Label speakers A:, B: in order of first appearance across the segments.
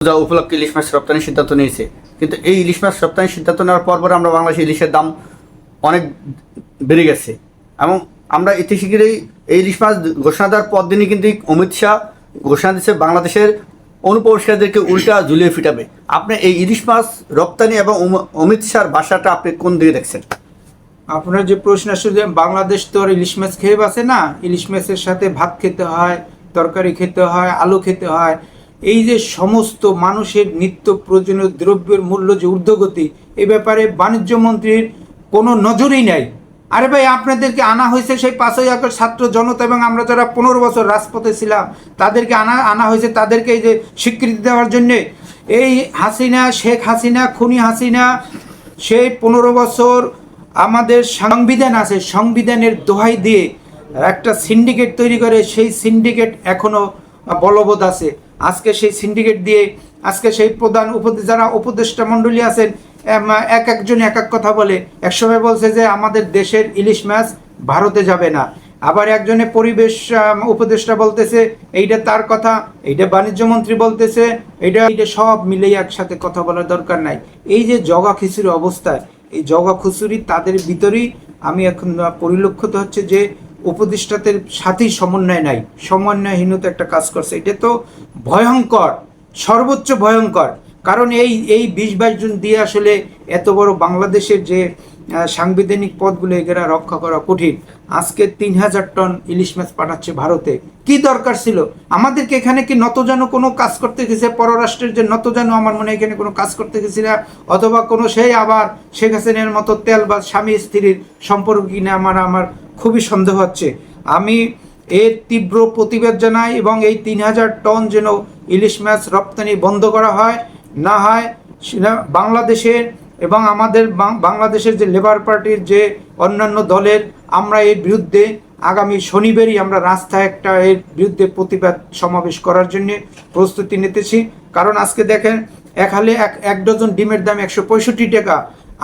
A: পূজা উপলক্ষে ইলিশ মাছ রপ্তানির সিদ্ধান্ত নিয়েছে। কিন্তু এই ইলিশ মাছ রপ্তানির সিদ্ধান্ত নেওয়ার পর পর আমরা বাংলাদেশে ইলিশের দাম অনেক বেড়ে গেছে। এবং আমরা এতে শীঘ্রই এই ইলিশ মাছ ঘোষণা দেওয়ার পর দিনই কিন্তু অমিত শাহ ঘোষণা দিচ্ছে বাংলাদেশের অনুপ্রবেশকারীদেরকে উল্টা ঝুলিয়ে ফিটাবে। আপনি এই ইলিশ মাছ রপ্তানি এবং অম- অমিত শাহর ভাষাটা আপনি কোন দিকে দেখছেন?
B: আপনার যে প্রশ্ন আসলে বাংলাদেশ তো ইলিশ মাছ খেয়ে বাসে না, ইলিশ মাছের সাথে ভাত খেতে হয়, তরকারি খেতে হয়, আলু খেতে হয় এই যে সমস্ত মানুষের নিত্য প্রয়োজনীয় দ্রব্যের মূল্য যে ঊর্ধ্বগতি, এ ব্যাপারে বাণিজ্য মন্ত্রীর কোনো নজরই নাই। আরে ভাই, আপনাদেরকে আনা হয়েছে সেই পাঁচই আগস্ট ছাত্র জনতা এবং আমরা যারা পনেরো বছর রাজপথে ছিলাম, তাদেরকে আনা আনা হয়েছে তাদেরকে এই যে স্বীকৃতি দেওয়ার জন্যে। এই হাসিনা, শেখ হাসিনা, খুনি হাসিনা, সেই পনেরো বছর আমাদের সংবিধান আছে, সংবিধানের দোহাই দিয়ে একটা সিন্ডিকেট তৈরি করে, সেই সিন্ডিকেট এখনও বলবৎ আছে। আজকে সেই সিন্ডিকেট দিয়ে, আজকে সেই প্রধান উপদে যারা উপদেষ্টা মণ্ডলী আছেন এক একজন এক এক কথা বলে। একসময় বলছে যে, আমাদের দেশের ইলিশ মাছ ভারতে যাবে না। আবার একজনে পরিবেশ উপদেষ্টা বলতেছে, এইটা তার কথা, এইটা বাণিজ্য মন্ত্রী বলতেছে, এইটা এইটা সব মিলেই একসাথে কথা বলার দরকার নাই। এই যে জগা খিচুড়ি অবস্থায় এই জগা খিচুড়ি তাদের ভিতরেই আমি এখন পরিলক্ষিত হচ্ছে যে উপদেষ্টাদের সাথেই সমন্বয় নাই। সমন্বয়হীনতা একটা কাজ করছে। এটা তো ভয়ঙ্কর, সর্বোচ্চ ভয়ঙ্কর। কারণ এই এই বিশ বাইশ জন দিয়ে আসলে এত বড় বাংলাদেশের যে সাংবিধানিক পদগুলো এগুলা রক্ষা করা কঠিন। আজকে তিন হাজার টন ইলিশ মাছ পাঠাচ্ছে ভারতে। কি দরকার ছিল? আমাদেরকে এখানে কি নতজানো কোনো কাজ করতে গেছে? পররাষ্ট্রের যে নতজানো আমার মনে হয় এখানে কোনো কাজ করতে গেছি না। অথবা কোনো সেই আবার শেখ হাসিনের মতো তেল বা স্বামী স্ত্রীর সম্পর্ক কিনা আমার আমার খুবই সন্দেহ হচ্ছে। আমি এর তীব্র প্রতিবাদ জানাই এবং এই তিন হাজার টন যেন ইলিশ মাছ রপ্তানি বন্ধ করা হয়, না হয় বাংলাদেশের এবং আমাদের বাংলাদেশের যে লেবার পার্টির যে অন্যান্য দলের, আমরা এর বিরুদ্ধে আগামী শনিবারই আমরা রাস্তায় একটা এর বিরুদ্ধে প্রতিবাদ সমাবেশ করার জন্য প্রস্তুতি নিতেছি। কারণ আজকে দেখেন, এক হালে এক এক ডজন ডিমের দাম একশো পঁয়ষট্টি টাকা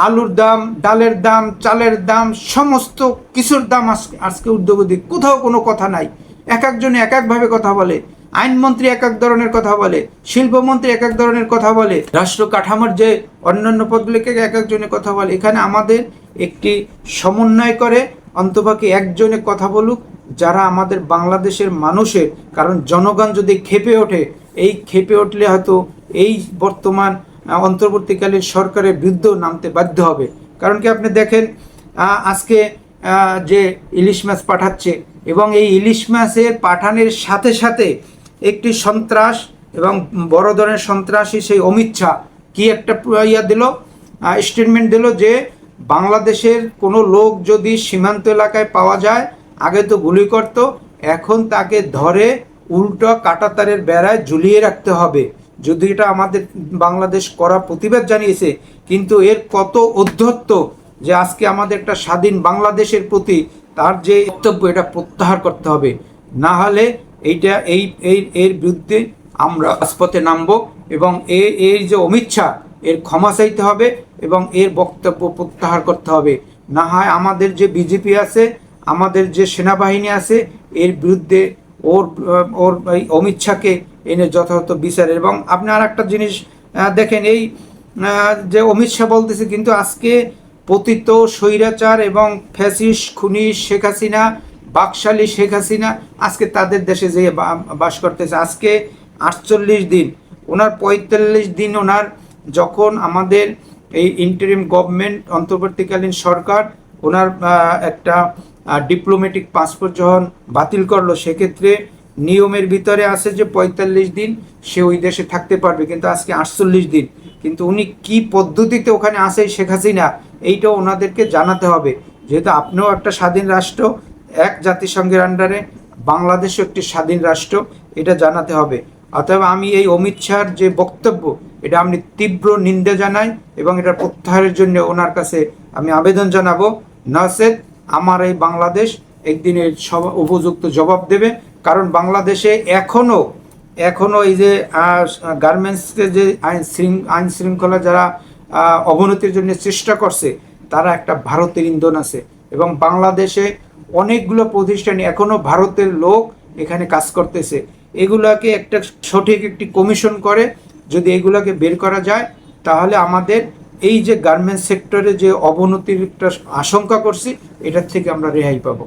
B: আলুর দাম, ডালের দাম, চালের দাম, সমস্ত কিছুর দাম আজকে উদ্যোগী কোথাও কোনো কথা নাই। এক একজনে এক একভাবে কথা বলে। আইনমন্ত্রী এক এক ধরনের কথা বলে। শিল্পমন্ত্রী এক এক ধরনের কথা বলে। রাষ্ট্র কাঠামোর যে অন্যান্য পদগুলিকে এক একজনে কথা বলে। এখানে আমাদের একটি সমন্বয় করে অন্তপাকে একজনে কথা বলুক। যারা আমাদের বাংলাদেশের মানুষের কারণ জনগণ যদি খেপে ওঠে, এই খেপে উঠলে হয়তো এই বর্তমান আহ, অন্তর্বর্তীকালীন সরকারের বিরুদ্ধেও নামতে বাধ্য হবে। কারণ কি আপনি দেখেন আজকে যে ইলিশ মাছ পাঠাচ্ছে এবং এই ইলিশ মাছের পাঠানোর সাথে সাথে একটি সন্ত্রাস এবং বড় ধরনের সন্ত্রাসী সেই অমিত শাহ কি একটা ইয়া দিল স্টেটমেন্ট দিল যে বাংলাদেশের কোনো লোক যদি সীমান্ত এলাকায় পাওয়া যায় আগে তো গুলি করতো এখন তাকে ধরে উল্টো কাটাতারের বেড়ায় ঝুলিয়ে রাখতে হবে। যদি এটা আমাদের বাংলাদেশ করা প্রতিবাদ জানিয়েছে, কিন্তু এর কত অধ্যত্ত যে আজকে আমাদের একটা স্বাধীন বাংলাদেশের প্রতি তার যে বক্তব্য এটা প্রত্যাহার করতে হবে। না হলে এইটা এই এই, এর বিরুদ্ধে আমরা রাজপথে নামবো এবং এ- এর যে শাহ এর ক্ষমা চাইতে হবে এবং এর বক্তব্য প্রত্যাহার করতে হবে। না হয় আমাদের যে বিজেপি আছে, আমাদের যে সেনাবাহিনী আছে, এর বিরুদ্ধে ওর ওর অমিত শাহকে এনে যথাযথ বিচার। এবং আপনি আর একটা জিনিস দেখেন এই যে অমিত শাহ বলতেছে, কিন্তু আজকে পতিত স্বৈরাচার এবং ফ্যাসিস খুনি শেখ হাসিনা, বাকশালী শেখ হাসিনা, আজকে তাদের দেশে যেয়ে বাস করতেছে। আজকে আটচল্লিশ দিন, ওনার পঁয়তাল্লিশ দিন ওনার যখন আমাদের এই ইন্টারিম গভর্নমেন্ট অন্তর্বর্তীকালীন সরকার, ওনার একটা ডিপ্লোম্যাটিক পাসপোর্ট যখন বাতিল করল, সেক্ষেত্রে নিয়মের ভিতরে আছে যে পঁয়তাল্লিশ দিন সে ওই দেশে থাকতে পারবে, কিন্তু আজকে আটচল্লিশ দিন। কিন্তু উনি কি পদ্ধতিতে ওখানে আসে শেখ হাসিনা, এইটাও ওনাদেরকে জানাতে হবে। যেহেতু আপনিও একটা স্বাধীন রাষ্ট্র, এক জাতিসংঘের আন্ডারে বাংলাদেশও একটি স্বাধীন রাষ্ট্র, এটা জানাতে হবে। অতএব আমি এই অমিত শাহর যে বক্তব্য, এটা আমি তীব্র নিন্দা জানাই এবং এটা প্রত্যাহারের জন্য ওনার কাছে আমি আবেদন জানাব। নসেদ আমার এই বাংলাদেশ একদিনের সব উপযুক্ত জবাব দেবে। কারণ বাংলাদেশে এখনও এখনও এই যে গার্মেন্টসকে যে আইন আইন শৃঙ্খলা যারা অবনতির জন্য চেষ্টা করছে, তারা একটা ভারতের ইন্ধন আছে। এবং বাংলাদেশে অনেকগুলো প্রতিষ্ঠান এখনও ভারতের লোক এখানে কাজ করতেছে। এগুলাকে একটা সঠিক একটি কমিশন করে, যদি এগুলাকে বের করা যায়, তাহলে আমাদের এই যে গার্মেন্টস সেক্টরে যে অবনতির একটা আশঙ্কা করছি, এটার থেকে আমরা রেহাই পাবো।